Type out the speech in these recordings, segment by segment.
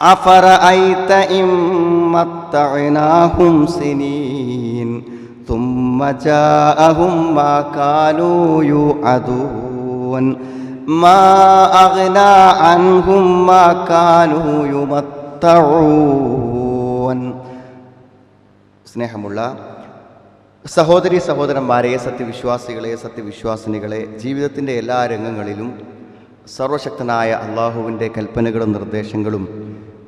أفرأيت إن متعناهم سنين ثم جاءهم ما كانوا يوعدون ما أغنى عنهم ما كانوا يمتعون സ്നേഹമുള്ള സഹോദരി സഹോദരന്മാരെ സത്യവിശ്വാസികളെ സത്യവിശ്വാസിനികളെ ജീവിതത്തിൻ്റെ എല്ലാ രംഗങ്ങളിലും സർവശക്തനായ അള്ളാഹുവിൻ്റെ കൽപ്പനകളും നിർദ്ദേശങ്ങളും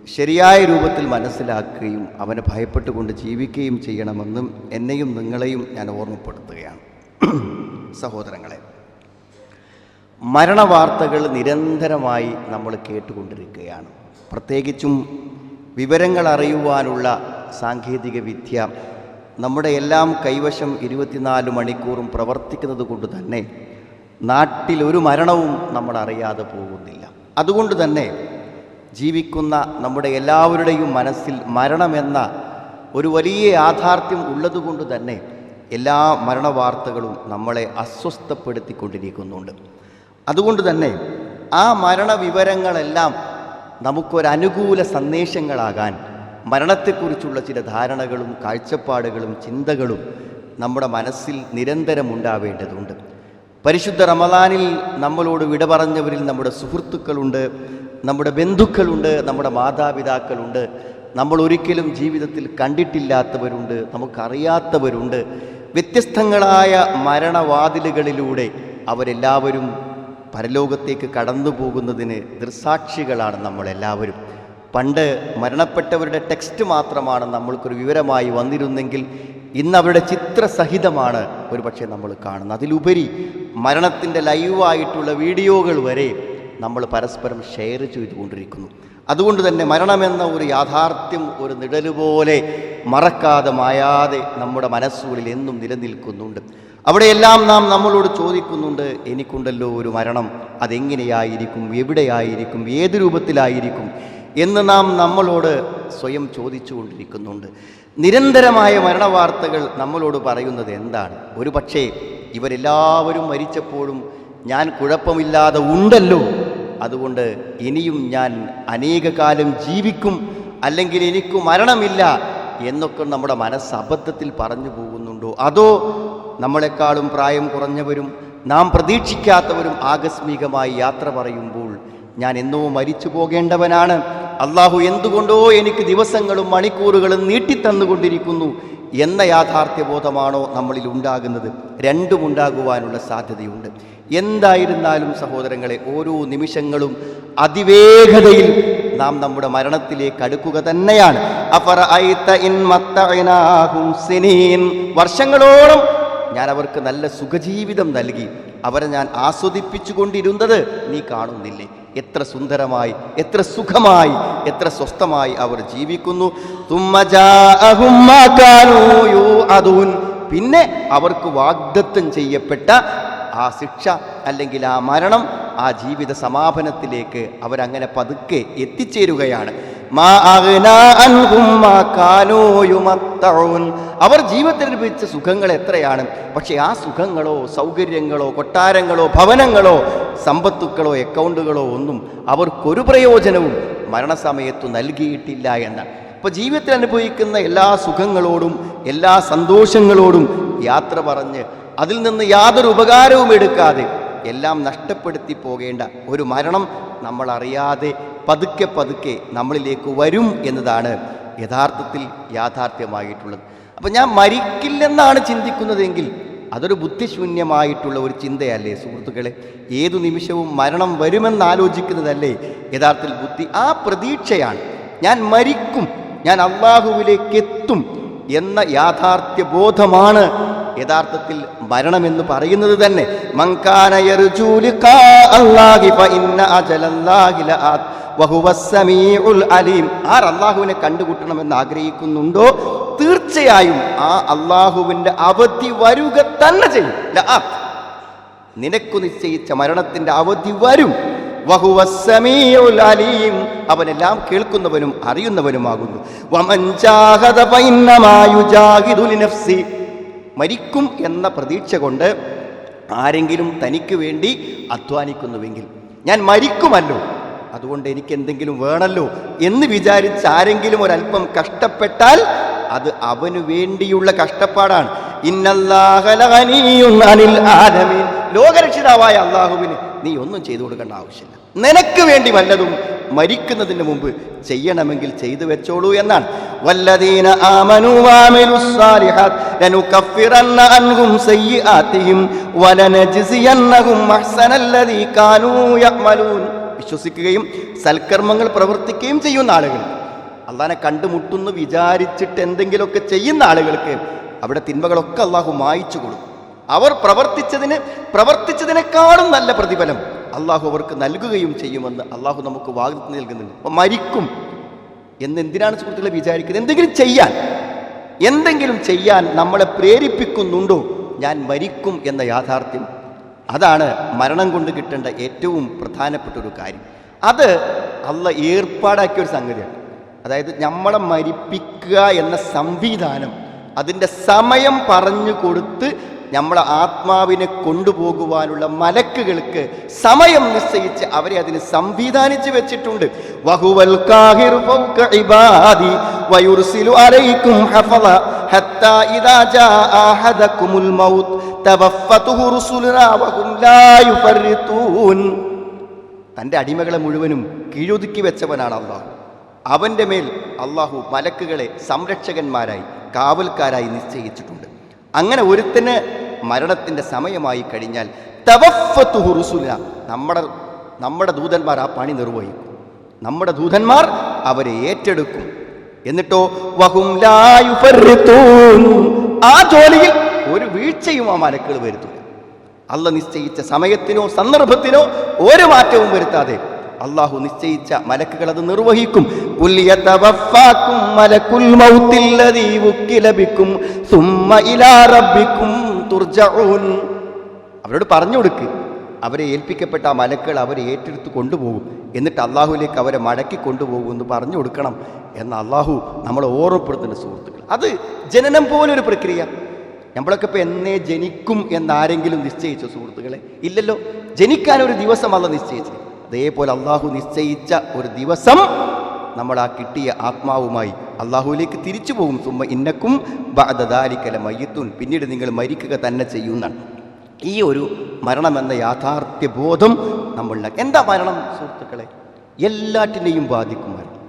ശരിയായ രൂപത്തിൽ മനസ്സിലാക്കുകയും അവനെ ഭയപ്പെട്ടുകൊണ്ട് ജീവിക്കുകയും ചെയ്യണമെന്നും എന്നെയും നിങ്ങളെയും ഞാൻ ഓർമ്മപ്പെടുത്തുകയാണ്. സഹോദരങ്ങളെ മരണവാർത്തകൾ നിരന്തരമായി നമ്മൾ കേട്ടുകൊണ്ടിരിക്കുകയാണ്. പ്രത്യേകിച്ചും വിവരങ്ങൾ അറിയുവാനുള്ള സാങ്കേതിക വിദ്യ നമ്മുടെ എല്ലാം കൈവശം ഇരുപത്തിനാല് മണിക്കൂറും പ്രവർത്തിക്കുന്നത് കൊണ്ട് തന്നെ നാട്ടിൽ ഒരു മരണവും നമ്മൾ അറിയാതെ പോകുന്നില്ല. അതുകൊണ്ട് തന്നെ ജീവിക്കുന്ന നമ്മുടെ എല്ലാവരുടെയും മനസ്സിൽ മരണമെന്ന ഒരു വലിയ യാഥാർത്ഥ്യം ഉള്ളതുകൊണ്ട് തന്നെ എല്ലാ മരണവാർത്തകളും നമ്മളെ അസ്വസ്ഥപ്പെടുത്തിക്കൊണ്ടിരിക്കുന്നുണ്ട്. അതുകൊണ്ട് തന്നെ ആ മരണവിവരങ്ങളെല്ലാം നമുക്കൊരനുകൂല സന്ദേശങ്ങളാകാൻ മരണത്തെക്കുറിച്ചുള്ള ചില ധാരണകളും കാഴ്ചപ്പാടുകളും ചിന്തകളും നമ്മുടെ മനസ്സിൽ നിരന്തരം ഉണ്ടാവേണ്ടതുണ്ട് പരിശുദ്ധ റമദാനിൽ നമ്മളോട് വിട പറഞ്ഞവരിൽ നമ്മുടെ സുഹൃത്തുക്കളുണ്ട് നമ്മുടെ ബന്ധുക്കളുണ്ട് നമ്മുടെ മാതാപിതാക്കളുണ്ട്. നമ്മൾ ഒരിക്കലും ജീവിതത്തിൽ കണ്ടിട്ടില്ലാത്തവരുണ്ട് നമുക്കറിയാത്തവരുണ്ട്. വ്യത്യസ്തങ്ങളായ മരണവാതിലുകളിലൂടെ അവരെല്ലാവരും പരലോകത്തേക്ക് കടന്നു പോകുന്നതിന് ദൃസാക്ഷികളാണ് നമ്മളെല്ലാവരും. പണ്ട് മരണപ്പെട്ടവരുടെ ടെക്സ്റ്റ് മാത്രമാണ് നമ്മൾക്കൊരു വിവരമായി വന്നിരുന്നെങ്കിൽ ഇന്ന് അവരുടെ ചിത്രസഹിതമാണ് ഒരുപക്ഷെ നമ്മൾ കാണുന്നത്. അതിലുപരി മരണത്തിന്റെ ലൈവായിട്ടുള്ള വീഡിയോകൾ വരെ നമ്മൾ പരസ്പരം ഷെയർ ചെയ്തുകൊണ്ടിരിക്കുന്നു. അതുകൊണ്ട് തന്നെ മരണമെന്ന ഒരു യാഥാർത്ഥ്യം ഒരു നിഴലുപോലെ മറക്കാതെ മായാതെ നമ്മുടെ മനസ്സുകളിൽ എന്നും നിലനിൽക്കുന്നുണ്ട്. അവിടെയെല്ലാം നാം നമ്മളോട് ചോദിക്കുന്നുണ്ട് എനിക്കുണ്ടല്ലോ ഒരു മരണം അതെങ്ങനെയായിരിക്കും എവിടെയായിരിക്കും ഏത് രൂപത്തിലായിരിക്കും എന്ന് നാം നമ്മളോട് സ്വയം ചോദിച്ചു കൊണ്ടിരിക്കുന്നുണ്ട് നിരന്തരമായ മരണവാർത്തകൾ നമ്മളോട് പറയുന്നത് എന്താണ്? ഒരു പക്ഷേ ഇവരെല്ലാവരും മരിച്ചപ്പോഴും ഞാൻ കുഴപ്പമില്ലാതെ ഉണ്ടല്ലോ. അതുകൊണ്ട് ഇനിയും ഞാൻ അനേക കാലം ജീവിക്കും അല്ലെങ്കിൽ എനിക്ക് മരണമില്ല എന്നൊക്കെ നമ്മുടെ മനസ്സ് അബദ്ധത്തിൽ പറഞ്ഞു പോകുന്നുണ്ടോ? അതോ നമ്മളെക്കാളും പ്രായം കുറഞ്ഞവരും നാം പ്രതീക്ഷിക്കാത്തവരും ആകസ്മികമായി യാത്ര പറയുമ്പോൾ ഞാൻ എന്നോ മരിച്ചു പോകേണ്ടവനാണ്. അള്ളാഹു എന്തുകൊണ്ടോ എനിക്ക് ദിവസങ്ങളും മണിക്കൂറുകളും നീട്ടിത്തന്നുകൊണ്ടിരിക്കുന്നു എന്ന യാഥാർത്ഥ്യബോധമാണോ നമ്മളിൽ ഉണ്ടാകുന്നത്? രണ്ടും ഉണ്ടാകുവാനുള്ള സാധ്യതയുണ്ട്. എന്തായിരുന്നാലും സഹോദരങ്ങളെ ഓരോ നിമിഷങ്ങളും അതിവേഗതയിൽ നാം നമ്മുടെ മരണത്തിലേക്ക് അടുക്കുക തന്നെയാണ്. വർഷങ്ങളോളം ഞാൻ അവർക്ക് നല്ല സുഖജീവിതം നൽകി. അവരെ ഞാൻ ആസ്വദിപ്പിച്ചു കൊണ്ടിരുന്നത് നീ കാണുന്നില്ലേ? എത്ര സുന്ദരമായി എത്ര സുഖമായി എത്ര സ്വസ്ഥമായി അവർ ജീവിക്കുന്നു. പിന്നെ അവർക്ക് വാഗ്ദത്തം ചെയ്യപ്പെട്ട ആ ശിക്ഷ അല്ലെങ്കിൽ ആ മരണം ആ ജീവിത സമാപനത്തിലേക്ക് അവരങ്ങനെ പതുക്കെ എത്തിച്ചേരുകയാണ് അവർ ജീവിതത്തിൽ ലഭിച്ച സുഖങ്ങൾ എത്രയാണ്? പക്ഷേ ആ സുഖങ്ങളോ സൗകര്യങ്ങളോ കൊട്ടാരങ്ങളോ ഭവനങ്ങളോ സമ്പത്തുക്കളോ അക്കൗണ്ടുകളോ ഒന്നും അവർക്കൊരു പ്രയോജനവും മരണസമയത്തു നൽകിയിട്ടില്ല എന്നാണ് അപ്പോൾ ജീവിതത്തിൽ അനുഭവിക്കുന്ന എല്ലാ സുഖങ്ങളോടും എല്ലാ സന്തോഷങ്ങളോടും യാത്ര പറഞ്ഞ് അതിൽ നിന്ന് യാതൊരു ഉപകാരവും എടുക്കാതെ എല്ലാം നഷ്ടപ്പെടുത്തി പോകേണ്ട ഒരു മരണം നമ്മൾ അറിയാതെ പതുക്കെ പതുക്കെ നമ്മളിലേക്ക് വരും എന്നതാണ് യഥാർത്ഥത്തിൽ യാഥാർത്ഥ്യമായിട്ടുള്ളത്. അപ്പം ഞാൻ മരിക്കില്ലെന്നാണ് ചിന്തിക്കുന്നതെങ്കിൽ അതൊരു ബുദ്ധിശൂന്യമായിട്ടുള്ള ഒരു ചിന്തയല്ലേ സുഹൃത്തുക്കളെ? ഏതു നിമിഷവും മരണം വരുമെന്നാലോചിക്കുന്നതല്ലേ യഥാർത്ഥത്തിൽ ബുദ്ധി? ആ പ്രതീക്ഷയാണ്. ഞാൻ മരിക്കും ഞാൻ അള്ളാഹുവിലേക്ക് എത്തും എന്ന യാഥാർത്ഥ്യ ബോധമാണ് യഥാർത്ഥത്തിൽ മരണമെന്ന് പറയുന്നത് തന്നെ. മങ്കാന യർജൂ ലിഖാ അലീം. ആർ അള്ളാഹുവിനെ കണ്ടുകൂട്ടണമെന്ന് ആഗ്രഹിക്കുന്നുണ്ടോ? തീർച്ചയായും ആ അള്ളാഹുവിന്റെ അവധി വരുക തന്നെ ചെയ്യും. നിനക്കു നിശ്ചയിച്ച മരണത്തിന്റെ അവധി വരും. അവനെല്ലാം കേൾക്കുന്നവനും അറിയുന്നവനുമാകുന്നു. മരിക്കും എന്ന പ്രതീക്ഷ കൊണ്ട് ആരെങ്കിലും തനിക്ക് വേണ്ടി അധ്വാനിക്കുന്നുവെങ്കിൽ. ഞാൻ മരിക്കുമല്ലോ. അതുകൊണ്ട് എനിക്ക് എന്തെങ്കിലും വേണല്ലോ എന്ന് വിചാരിച്ച് ആരെങ്കിലും ഒരല്പം കഷ്ടപ്പെട്ടാൽ അത് അവന് വേണ്ടിയുള്ള കഷ്ടപ്പാടാണ്. ലോകരക്ഷിതാവായ അള്ളാഹുവിന് നീ ഒന്നും ചെയ്തു കൊടുക്കേണ്ട ആവശ്യമില്ല. നിനക്ക് വേണ്ടി വല്ലതും മരിക്കുന്നതിന് മുമ്പ് ചെയ്യണമെങ്കിൽ ചെയ്തു വെച്ചോളൂ എന്നാണ്. വല്ലദീന അൻഹും അഹ്സനല്ലദീ കാനൂ യഅമലൂൻ. വിശ്വസിക്കുകയും സൽക്കർമ്മങ്ങൾ പ്രവർത്തിക്കുകയും ചെയ്യുന്ന ആളുകൾ. അള്ളാനെ കണ്ടുമുട്ടുന്നു വിചാരിച്ചിട്ട് എന്തെങ്കിലുമൊക്കെ ചെയ്യുന്ന ആളുകൾക്ക് അവിടെ തിന്മകളൊക്കെ അള്ളാഹു മായിച്ചു കൊടുക്കും. അവർ പ്രവർത്തിച്ചതിന് പ്രവർത്തിച്ചതിനേക്കാളും നല്ല പ്രതിഫലം അള്ളാഹു അവർക്ക് നൽകുകയും ചെയ്യുമെന്ന് അള്ളാഹു നമുക്ക് വാഗ്ദത്തം നൽകുന്നുണ്ട്. അപ്പം മരിക്കും എന്ന് എന്തിനാണ് സുഹൃത്തുക്കളെ വിചാരിക്കുന്നത്? എന്തെങ്കിലും ചെയ്യാൻ. എന്തെങ്കിലും ചെയ്യാൻ നമ്മളെ പ്രേരിപ്പിക്കുന്നുണ്ടോ? ഞാൻ മരിക്കും എന്ന യാഥാർത്ഥ്യം അതാണ് മരണം കൊണ്ട് കിട്ടേണ്ട ഏറ്റവും പ്രധാനപ്പെട്ട ഒരു കാര്യം. അത് അല്ല ഏർപ്പാടാക്കിയ ഒരു സംഗതിയാണ്. അതായത് നമ്മളെ മരിപ്പിക്കുക എന്ന സംവിധാനം അതിന്റെ സമയം പറഞ്ഞു കൊടുത്ത് നമ്മളെ ആത്മാവിനെ കൊണ്ടുപോകുവാനുള്ള മലക്കുകൾക്ക് സമയം നിശ്ചയിച്ച് അവരെ അതിന് സംവിധാനിച്ച് വെച്ചിട്ടുണ്ട്. വഹുവൽ അലൈക്കും ഹത്താ മൗത്ത് തന്റെ അടിമകളെ മുഴുവനും കീഴൊതുക്കി വെച്ചവനാണ് അള്ളാഹു. അവന്റെ മേൽ അള്ളാഹു മലക്കുകളെ സംരക്ഷകന്മാരായി കാവൽക്കാരായി നിശ്ചയിച്ചിട്ടുണ്ട്. അങ്ങനെ ഒരുത്തന് മരണത്തിന്റെ സമയമായി കഴിഞ്ഞാൽ തവഫത്തുഹു റുസുലുനാ നമ്മുടെ നമ്മുടെ ദൂതന്മാർ ആ പണി നിർവഹിക്കും. നമ്മുടെ ദൂതന്മാർ അവരെ ഏറ്റെടുക്കും. എന്നിട്ടോ ആ ജോലിയിൽ ഒരു വീഴ്ചയും ആ മലക്കുകൾ വരുത്തില്ല അല്ല നിശ്ചയിച്ച സമയത്തിനോ സന്ദർഭത്തിനോ ഒരു മാറ്റവും വരുത്താതെ അള്ളാഹു നിശ്ചയിച്ച മലക്കുകൾ അത് നിർവഹിക്കും. "ഖുൽ യതവഫാക്കും മലക്കുൽ മൗത്തില്ലദീ വുക്കില ബിക്കും സുമ്മ ഇലാ അവരോട് പറഞ്ഞു കൊടുക്ക്. അവരെ ഏൽപ്പിക്കപ്പെട്ട ആ മലക്കുകൾ അവരെ ഏറ്റെടുത്ത് കൊണ്ടുപോകും. എന്നിട്ട് അള്ളാഹുവിലേക്ക് അവരെ മടക്കി കൊണ്ടുപോകും എന്ന് പറഞ്ഞു കൊടുക്കണം എന്ന് അള്ളാഹു നമ്മളെ ഓർമ്മപ്പെടുത്തുന്ന സുഹൃത്തുക്കൾ. അത് ജനനം പോലൊരു പ്രക്രിയ. നമ്മളൊക്കെ ഇപ്പോൾ എന്നേ ജനിക്കും എന്നാരെങ്കിലും നിശ്ചയിച്ചു സുഹൃത്തുക്കളെ? ഇല്ലല്ലോ. ജനിക്കാൻ ഒരു ദിവസം അല്ല നിശ്ചയിച്ചു അതേപോലെ അള്ളാഹു നിശ്ചയിച്ച ഒരു ദിവസം നമ്മൾ ആ കിട്ടിയ ആത്മാവുമായി അള്ളാഹുവിലേക്ക് തിരിച്ചു പോകും. സുമ്മ ഇന്നക്കും ബാധദാലിക്കല മയ്യത്തുൻ. പിന്നീട് നിങ്ങൾ മരിക്കുക തന്നെ ചെയ്യുന്നതാണ്. ഈ ഒരു മരണമെന്ന യാഥാർത്ഥ്യ ബോധം നമ്മളിൽ എന്താ മരണം സുഹൃത്തുക്കളെ? എല്ലാറ്റിനെയും ബാധിക്കും മരണം.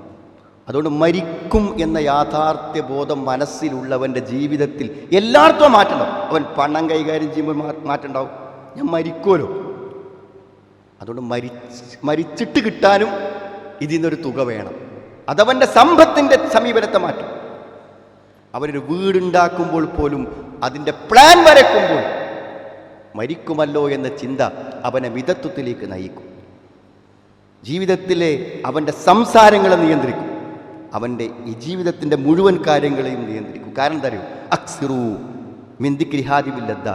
അതുകൊണ്ട് മരിക്കും എന്ന യാഥാർത്ഥ്യ ബോധം മനസ്സിലുള്ളവന്റെ ജീവിതത്തിൽ എല്ലായിടത്തും മാറ്റണ്ടാവും അവൻ പണം കൈകാര്യം ചെയ്യുമ്പോൾ മാറ്റണ്ടാവും ഞാൻ മരിക്കുമല്ലോ. അതുകൊണ്ട് മരിച്ച് മരിച്ചിട്ട് കിട്ടാനും ഇതിൽ നിന്നൊരു തുക വേണം. അതവന്റെ സമ്പത്തിന്റെ സമീപനത്തെ മാറ്റും. അവരൊരു വീടുണ്ടാക്കുമ്പോൾ പോലും അതിന്റെ പ്ലാൻ വരയ്ക്കുമ്പോൾ മരിക്കുമല്ലോ എന്ന ചിന്ത അവനെ മിതത്വത്തിലേക്ക് നയിക്കും. ജീവിതത്തിലെ അവന്റെ സംസാരങ്ങളെ നിയന്ത്രിക്കും. അവന്റെ ഈ ജീവിതത്തിന്റെ മുഴുവൻ കാര്യങ്ങളെയും നിയന്ത്രിക്കും. കാരണം എന്താ അറിയൂ? അക്സിറു മിന്തിക്രിഹാദിബില്ലദ്ദ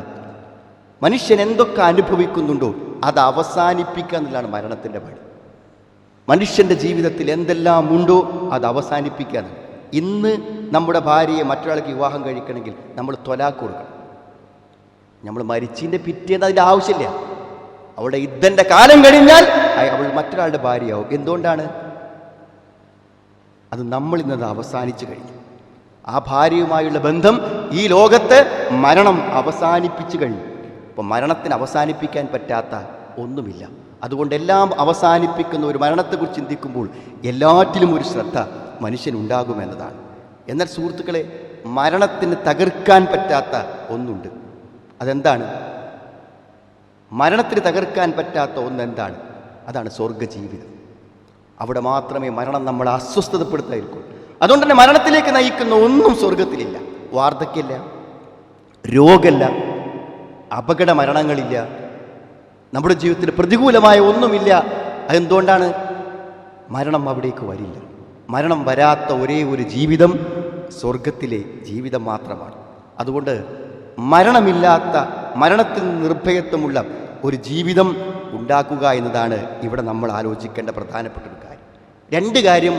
മനുഷ്യൻ എന്തൊക്കെ അനുഭവിക്കുന്നുണ്ടോ അത് അവസാനിപ്പിക്കുക എന്നുള്ളതാണ് മരണത്തിന്റെ പണി മനുഷ്യന്റെ ജീവിതത്തിൽ എന്തെല്ലാം ഉണ്ടോ അത് അവസാനിപ്പിക്കാതെ ഇന്ന് നമ്മുടെ ഭാര്യയെ മറ്റൊരാൾക്ക് വിവാഹം കഴിക്കണമെങ്കിൽ നമ്മൾ തൊലാക്ക് കൊടുക്കണം. നമ്മൾ മരിച്ചിന്റെ പിറ്റേന്ന് അതിന്റെ ആവശ്യമില്ല. അവളുടെ ഇദ്ധന്റെ കാലം കഴിഞ്ഞാൽ അവൾ മറ്റൊരാളുടെ ഭാര്യയാവും. എന്തുകൊണ്ടാണ്? അത് നമ്മൾ ഇന്നത് അവസാനിച്ചു കഴിഞ്ഞു. ആ ഭാര്യയുമായുള്ള ബന്ധം ഈ ലോകത്ത് മരണം അവസാനിപ്പിച്ചു കഴിഞ്ഞു. അപ്പോൾ മരണത്തിന് അവസാനിപ്പിക്കാൻ പറ്റാത്ത ഒന്നുമില്ല. അതുകൊണ്ട് എല്ലാം അവസാനിപ്പിക്കുന്ന ഒരു മരണത്തെക്കുറിച്ച് ചിന്തിക്കുമ്പോൾ എല്ലാറ്റിലും ഒരു ശ്രദ്ധ മനുഷ്യനുണ്ടാകുമെന്നതാണ് എന്നാൽ സുഹൃത്തുക്കളെ മരണത്തിന് തകർക്കാൻ പറ്റാത്ത ഒന്നുണ്ട്. അതെന്താണ്? മരണത്തിന് തകർക്കാൻ പറ്റാത്ത ഒന്നെന്താണ്? അതാണ് സ്വർഗജീവിതം അവിടെ മാത്രമേ മരണം നമ്മളെ അസ്വസ്ഥതപ്പെടുത്തായിരിക്കും അതുകൊണ്ട് തന്നെ മരണത്തിലേക്ക് നയിക്കുന്ന ഒന്നും സ്വർഗത്തിലില്ല വാർദ്ധക്യമില്ല രോഗമില്ല അപകട മരണങ്ങളില്ല നമ്മുടെ ജീവിതത്തിൽ പ്രതികൂലമായ ഒന്നുമില്ല. അതെന്തുകൊണ്ടാണ്? മരണം അവിടേക്ക് വരില്ല. മരണം വരാത്ത ഒരേ ഒരു ജീവിതം സ്വർഗത്തിലെ ജീവിതം മാത്രമാണ്. അതുകൊണ്ട് മരണമില്ലാത്ത മരണത്തിൽ നിർഭയത്വമുള്ള ഒരു ജീവിതം ഉണ്ടാക്കുക എന്നതാണ് ഇവിടെ നമ്മൾ ആലോചിക്കേണ്ട പ്രധാനപ്പെട്ട ഒരു കാര്യം. രണ്ട് കാര്യം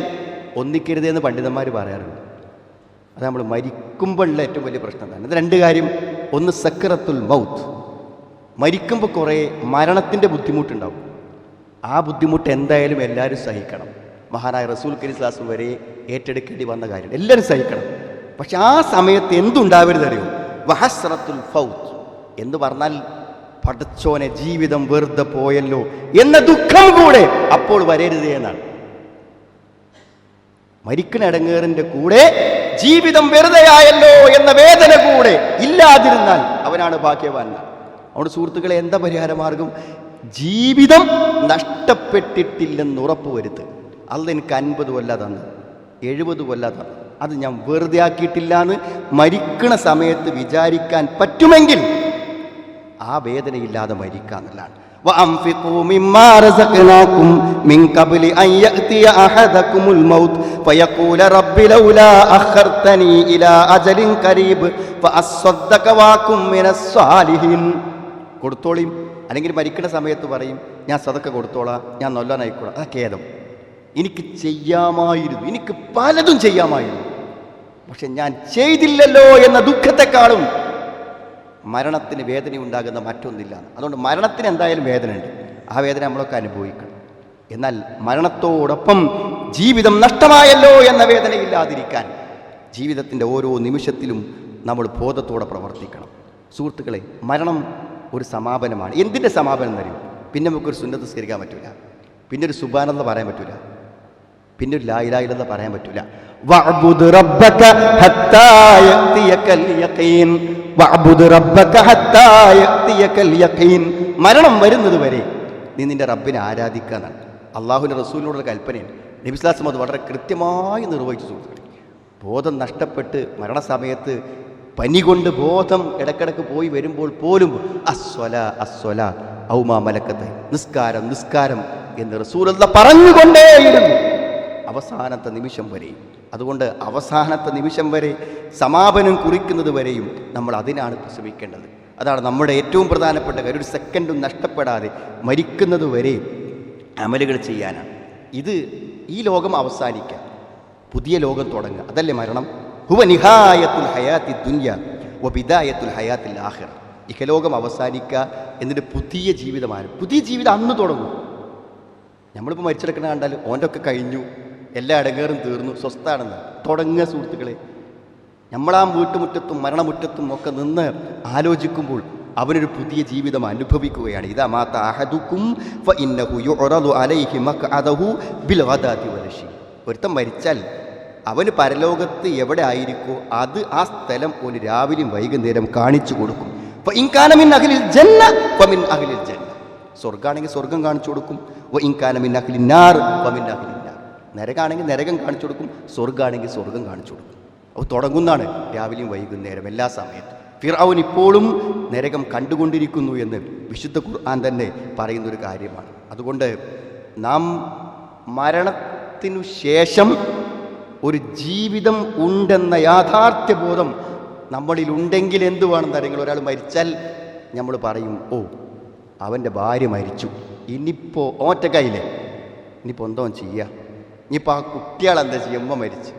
ഒന്നിക്കരുത് എന്ന് പണ്ഡിതന്മാർ പറയാറുണ്ട്. അത് നമ്മൾ മരിക്കുമ്പോഴുള്ള ഏറ്റവും വലിയ പ്രശ്നം തന്നെ. രണ്ട് കാര്യം. ഒന്ന് സക്രത്തുൽ മൗത്ത്. മരിക്കുമ്പോൾ കുറേ മരണത്തിന്റെ ബുദ്ധിമുട്ടുണ്ടാവും. ആ ബുദ്ധിമുട്ട് എന്തായാലും എല്ലാവരും സഹിക്കണം. മഹാനായ റസൂൽ കരിസ്ലാസം വരെ ഏറ്റെടുക്കേണ്ടി വന്ന കാര്യം. എല്ലാവരും സഹിക്കണം. പക്ഷെ ആ സമയത്ത് എന്തുണ്ടാവരുത് അറിയോ വഹസ്രത്തുൽ ഫൗത്ത്. എന്ന് പറഞ്ഞാൽ പടച്ചോനെ ജീവിതം വെറുതെ പോയല്ലോ എന്ന ദുഃഖം കൂടെ അപ്പോൾ വരരുത് എന്നാണ്. മരിക്കുന്ന ഇടങ്ങേറിന്റെ കൂടെ ജീവിതം വെറുതെ ആയല്ലോ എന്ന വേദന കൂടെ ഇല്ലാതിരുന്നാൽ അവനാണ് ഭാഗ്യവാൻ. അവിടെ സുഹൃത്തുക്കളെ എന്താ പരിഹാരമാർഗം ജീവിതം നഷ്ടപ്പെട്ടിട്ടില്ലെന്ന് ഉറപ്പ് വരുത്തുക അല്ല എനിക്ക് അൻപത് കൊല്ല തന്നു എഴുപത് കൊല്ല തന്നു അത് ഞാൻ വെറുതെ ആക്കിയിട്ടില്ല എന്ന് മരിക്കണ സമയത്ത് വിചാരിക്കാൻ പറ്റുമെങ്കിൽ ആ വേദനയില്ലാതെ മരിക്കാന്നുള്ളതാണ് وأنفقوا مما رزقناكم من قبل أن يأتي أحدكم الموت فيقول رب لولا أخرتني إلى أجل قريب فأصدق واكن من الصالحين കൊടുത്തോളിയും അല്ലെങ്കിൽ മരിക്കുന്ന സമയത്ത് പറയും ഞാൻ സതക്ക കൊടുത്തോളാം ഞാൻ നൊല്ലാനായിക്കോളാം. അതൊക്കെ ഖേദം. എനിക്ക് ചെയ്യാമായിരുന്നു. എനിക്ക് പലതും ചെയ്യാമായിരുന്നു. പക്ഷെ ഞാൻ ചെയ്തില്ലല്ലോ എന്ന ദുഃഖത്തെക്കാളും മരണത്തിന് വേദന ഉണ്ടാകുന്ന മറ്റൊന്നില്ല. അതുകൊണ്ട് മരണത്തിന് എന്തായാലും വേദനയുണ്ട് ആ വേദന നമ്മളൊക്കെ അനുഭവിക്കണം. എന്നാൽ മരണത്തോടൊപ്പം ജീവിതം നഷ്ടമായല്ലോ എന്ന വേദനയില്ലാതിരിക്കാൻ ജീവിതത്തിന്റെ ഓരോ നിമിഷത്തിലും നമ്മൾ ബോധത്തോടെ പ്രവർത്തിക്കണം. സുഹൃത്തുക്കളെ മരണം ഒരു സമാപനമാണ്. എന്തിന്റെ സമാപനം എന്നറിയും? പിന്നെ നമുക്കൊരു സുന്നത്ത് സ്കരിക്കാൻ പറ്റില്ല പിന്നെ ഒരു സുബാനെന്ന് പറയാൻ പറ്റില്ല പിന്നെ ഒരു ലായിലായില്ലെന്ന് പറയാൻ പറ്റില്ല മരണം വരുന്നത് വരെ നീ നിന്റെ റബ്ബിനെ ആരാധിക്കുക എന്നാണ്. അള്ളാഹുവിന്റെ റസൂലിനോടുള്ള കൽപ്പനയാണ് നബിസ്ലാസം അത് വളരെ കൃത്യമായി നിർവഹിച്ചു ബോധം നഷ്ടപ്പെട്ട് മരണസമയത്ത് പനി കൊണ്ട് ബോധം ഇടക്കിടക്ക് പോയി വരുമ്പോൾ പോലും അസ്വല അസ്വല ഔമാ മലക്കത്തെ നിസ്കാരം നിസ്കാരം എന്ന് റസൂലുള്ള പറഞ്ഞുകൊണ്ടേയിരുന്നു. അവസാനത്തെ നിമിഷം വരെ. അതുകൊണ്ട് അവസാനത്തെ നിമിഷം വരെ സമാപനം കുറിക്കുന്നത് വരെയും നമ്മൾ അതിനാണ് ശ്രമിക്കേണ്ടത് അതാണ് നമ്മുടെ ഏറ്റവും പ്രധാനപ്പെട്ട കാര്യം. ഒരു സെക്കൻഡും നഷ്ടപ്പെടാതെ മരിക്കുന്നത് വരെ അമലുകൾ ചെയ്യാനാണ്. ഇത് ഈ ലോകം അവസാനിക്കാം. പുതിയ ലോകം തുടങ്ങുക. അതല്ലേ മരണം? ഹുവ നിഹായത്തുൽ ഹയാത്തി ദുന്യ വ ബിദായത്തുൽ ഹയാത്തിൽ ആഹിർ ഇഹലോകം അവസാനിക്കുക എന്നിട്ട് പുതിയ ജീവിതമാണ് പുതിയ ജീവിതം അന്ന് തുടങ്ങും. നമ്മളിപ്പോൾ മരിച്ചെടുക്കണ കണ്ടാൽ ഓന്റെ ഒക്കെ കഴിഞ്ഞു. എല്ലാ ഇടങ്ങേറും തീർന്നു. സ്വസ്ഥാണെന്ന്. തുടങ്ങുക സുഹൃത്തുക്കളെ. നമ്മളാ വീട്ടുമുറ്റത്തും മരണമുറ്റത്തും ഒക്കെ നിന്ന് ആലോചിക്കുമ്പോൾ അവനൊരു പുതിയ ജീവിതം അനുഭവിക്കുകയാണ്. ഇതാ മാത്ത അഹദുക്കും ഒരുത്തൻ മരിച്ചാൽ അവന് പരലോകത്ത് എവിടെ ആയിരിക്കോ അത് ആ സ്ഥലം ഒരു രാവിലെയും വൈകുന്നേരം കാണിച്ചു കൊടുക്കും. ഇൻകാനമിൻ അഖിലിൽ ജന്ന പമിൻ അഖിലിൽ ജന്ന. സ്വർഗാണെങ്കിൽ സ്വർഗം കാണിച്ചു കൊടുക്കും. വ ഇൻകാനമിൻ അഖിലിൻ നാർ പമിൻ അഖിലിൻ നാർ. നരകാണെങ്കിൽ നരകം കാണിച്ചു കൊടുക്കും സ്വർഗാണെങ്കിൽ സ്വർഗം കാണിച്ചു കൊടുക്കും. അത് തുടങ്ങുന്നതാണ് രാവിലെയും വൈകുന്നേരം എല്ലാ സമയത്തും. ഫിറാവുൻ ഇപ്പോഴും നരകം കണ്ടുകൊണ്ടിരിക്കുന്നു എന്ന് വിശുദ്ധ ഖുർആൻ തന്നെ പറയുന്നൊരു കാര്യമാണ്. അതുകൊണ്ട് നാം മരണത്തിനു ശേഷം ഒരു ജീവിതം ഉണ്ടെന്ന യാഥാർത്ഥ്യബോധം നമ്മളിൽ ഉണ്ടെങ്കിൽ എന്ത് വേണം കാര്യങ്ങൾ ഒരാൾ മരിച്ചാൽ നമ്മൾ പറയും ഓ അവന്റെ ഭാര്യ മരിച്ചു. ഇനിയിപ്പോൾ ഓറ്റക്കയില്ലേ ഇനിയിപ്പോൾ എന്തോ ചെയ്യുക ഇനിയിപ്പോൾ ആ കുട്ടികളെന്താ ചെയ്യുക ഉമ്മ മരിച്ചു.